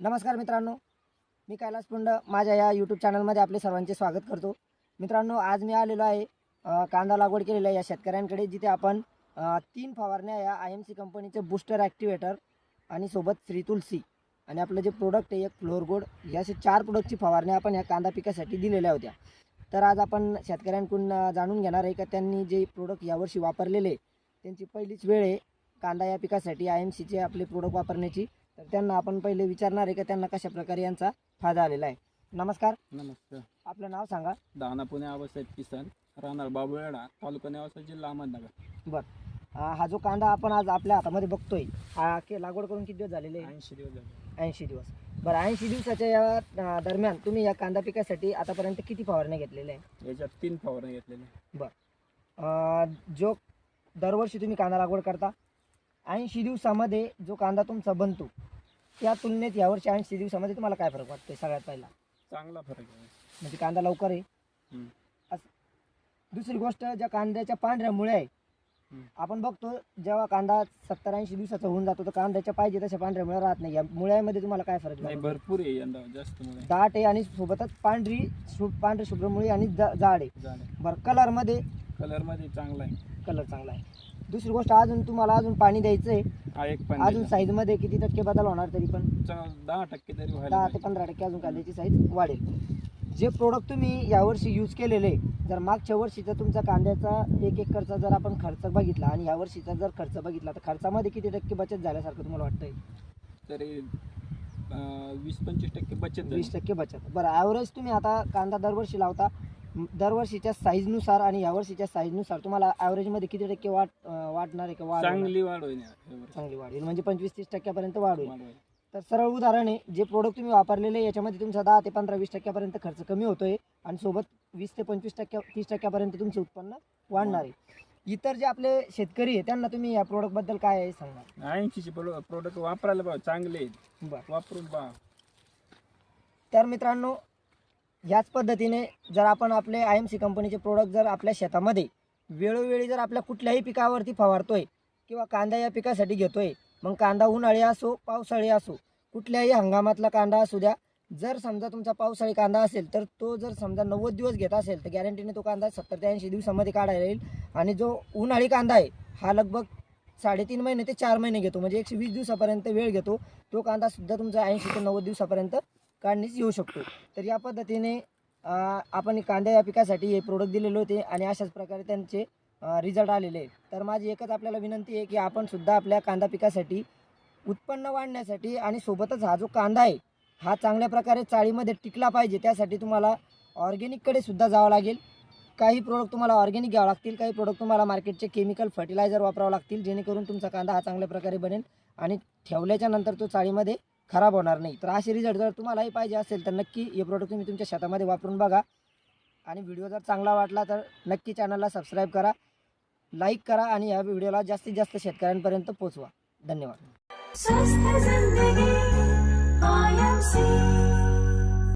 नमस्कार मित्रांनो मी कैलास पुंड माझ्या या यूट्यूब चॅनलमध्ये आपले सर्वांचे स्वागत करतो. मित्रांनो आज मी आलेलो आहे कांदा लागवड केलेल्या या शेतकऱ्यांकडे जिथे आपण तीन फवारण्या या आय एम सी कंपनीचे बूस्टर ॲक्टिवेटर आणि सोबत श्री तुलसी आणि आपलं जे प्रोडक्ट आहे एक फ्लोअर गोड या असे चार प्रोडक्टची फवारण्या आपण या कांदा पिकासाठी दिलेल्या होत्या. तर आज आपण शेतकऱ्यांकडून जाणून घेणार आहे का त्यांनी जे प्रोडक्ट यावर्षी वापरलेले त्यांची पहिलीच वेळ आहे कांदा या पिकासाठी आय एम सीचे आपले प्रोडक्ट वापरण्याची. तर त्यांना आपण पहिले विचारणार आहे का त्यांना कशा प्रकारे यांचा फायदा आलेला आहे. नमस्कार. नमस्कार. आपलं नाव सांगा. दाना पुणे आवासाहेब किसन राहणार बाबुळेडा तालुका नेवासा जिल्हा अहमदनगर. अं, हा जो कांदा आपण आज आपल्या हातामध्ये बघतोय हा के लागवड करून किती दिवस झालेले आहे? ऐंशी दिवस झाले. ऐंशी दिवस. बरं ऐंशी दिवसाच्या या अं, दरम्यान तुम्ही या कांदा पिकासाठी आतापर्यंत किती फवारण्या घेतलेल्या आहे याच्यात तीन फवारणी घेतलेले अं, जो दरवर्षी तुम्ही कांदा लागवड करता ऐंशी दिवसामध्ये जो कांदा तुमचा बनतो त्या तुलनेत यावर्षी ऐंशी दिवसामध्ये तुम्हाला काय फरक वाटतोय सगळ्यात पहिला? चांगला फरक आहे. म्हणजे कांदा लवकर आहे. हम्म. असं दुसरी गोष्ट ज्या कांद्याच्या पांढऱ्या मुळ्या आहे. आपण बघतो जेव्हा कांदा सत्तर ऐंशी दिवसाचा होऊन जातो तर कांद्याच्या पाहिजे तशा पांढऱ्या मुळ्या राहत नाही. या मुळ्यामध्ये तुम्हाला काय फरक नाही? भरपूर आहे यंदा जास्त मुळे. दाट आहे आणि सोबतच पांढरी शु पांढरी शुभ्र मुळी आणि जा- जाड आहे. बरं कलरमध्ये? कलरमध्ये चांगला आहे. कलर चांगला आहे. दुसरी गोष्ट अजून तुम्हाला अजून पाणी द्यायचं आहे. हा एक पण अजून साईजमध्ये किती टक्के बदल होणार तरी पण? दहा टक्के तरी व्हायला दहा ते पाहिजे. पंधरा टक्के अजून कांद्याची साईज वाढेल. जे प्रोडक्ट तुम्ही यावर्षी यूज केलेले जर मागच्या वर्षीचा तुमचा कांद्याचा एक एकरचा जर आपण खर्च बघितला आणि यावर्षीचा जर खर्च बघितला तर खर्चामध्ये किती टक्के बचत झाल्यासारखं तुम्हाला वाटतंय तरी वीस पंचवीस टक्के बचत. वीस टक्के बचत बरं ॲव्हरेज तुम्ही आता कांदा दरवर्षी लावता दरवर्षीच्या साईजनुसार आणि यावर्षीच्या साईजनुसार तुम्हाला ॲव्हरेजमध्ये किती टक्के वाढ अं, वाढणार आहे का वाढ? चांगली वाढ होईल. चांगली वाढ होईल म्हणजे पंचवीस तीस टक्क्यापर्यंत वाढ होईल. तर सरळ उदाहरण आहे जे प्रोडक्ट तुम्ही वापरलेले आहे, याच्यामध्ये तुमचा दहा ते पंधरा वीस टक्क्यापर्यंत खर्च कमी होतोय आणि सोबत वीस ते पंचवीस टक्क्या तीस टक्क्यापर्यंत तुमचं उत्पन्न वाढणार आहे. इतर जे आपले शेतकरी आहे त्यांना तुम्ही या प्रोडक्टबद्दल काय आहे सांगणार ऐंशीचे प्रोडक्ट वापरायला पाहिजे चांगले आहेत. बरं. वापरून पहा. तर मित्रांनो याच पद्धतीने जर आपण आपले आय एम सी कंपनीचे प्रोडक्ट जर आपल्या शेतामध्ये वेळोवेळी जर आपल्या कुठल्याही पिकावरती फवारतोय किंवा कांदा या पिकासाठी घेतोय मग कांदा उन्हाळी असो पावसाळी असो कुठल्याही हंगामातला कांदा असू द्या. जर समजा तुमचा पावसाळी कांदा असेल तर तो जर समजा नव्वद दिवस घेत असेल तर गॅरंटीने तो कांदा सत्तर ते ऐंशी दिवसामध्ये काढायला येईल. आणि जो उन्हाळी कांदा आहे हा लगभग साडेतीन महिने ते चार महिने घेतो. म्हणजे एकशे वीस दिवसापर्यंत वेळ घेतो. तो कांदा सुद्धा तुमचा ऐंशी ते नव्वद दिवसापर्यंत काढणीच येऊ शकतो. तर या पद्धतीने आपण कांदा या पिकासाठी हे प्रोडक्ट दिलेले होते. आणि अशाच प्रकारे त्यांचे रिझल्ट आलेले आहेत. तर माझी एकच आपल्याला विनंती आहे की आपण सुद्धा आपल्या कांदा पिकासाठी उत्पन्न वाढण्यासाठी आणि सोबतच हा जो कांदा आहे हा चांगल्या प्रकारे चाळीमध्ये टिकला पाहिजे त्यासाठी तुम्हाला ऑर्गॅनिककडे सुद्धा जावं लागेल. काही प्रोडक्ट तुम्हाला ऑर्गॅनिक घ्यावं लागतील काही प्रोडक्ट तुम्हाला मार्केटचे केमिकल फर्टिलायझर वापरावं लागतील जेणेकरून तुमचा कांदा हा चांगल्या प्रकारे बनेल आणि ठेवल्याच्या नंतर तो चाळीमध्ये खराब होणार नाही. तर असे रिझल्ट जर तुम्हालाही पाहिजे असेल तर नक्की हे प्रोडक्ट तुम्ही तुमच्या शेतामध्ये वापरून बघा. आणि व्हिडिओ जर चांगला वाटला तर नक्की चॅनलला सबस्क्राईब करा. लाईक करा आणि या व्हिडिओला जास्तीत जास्त शेतकऱ्यांपर्यंत पोचवा. धन्यवाद. स्वस्थ जिंदगी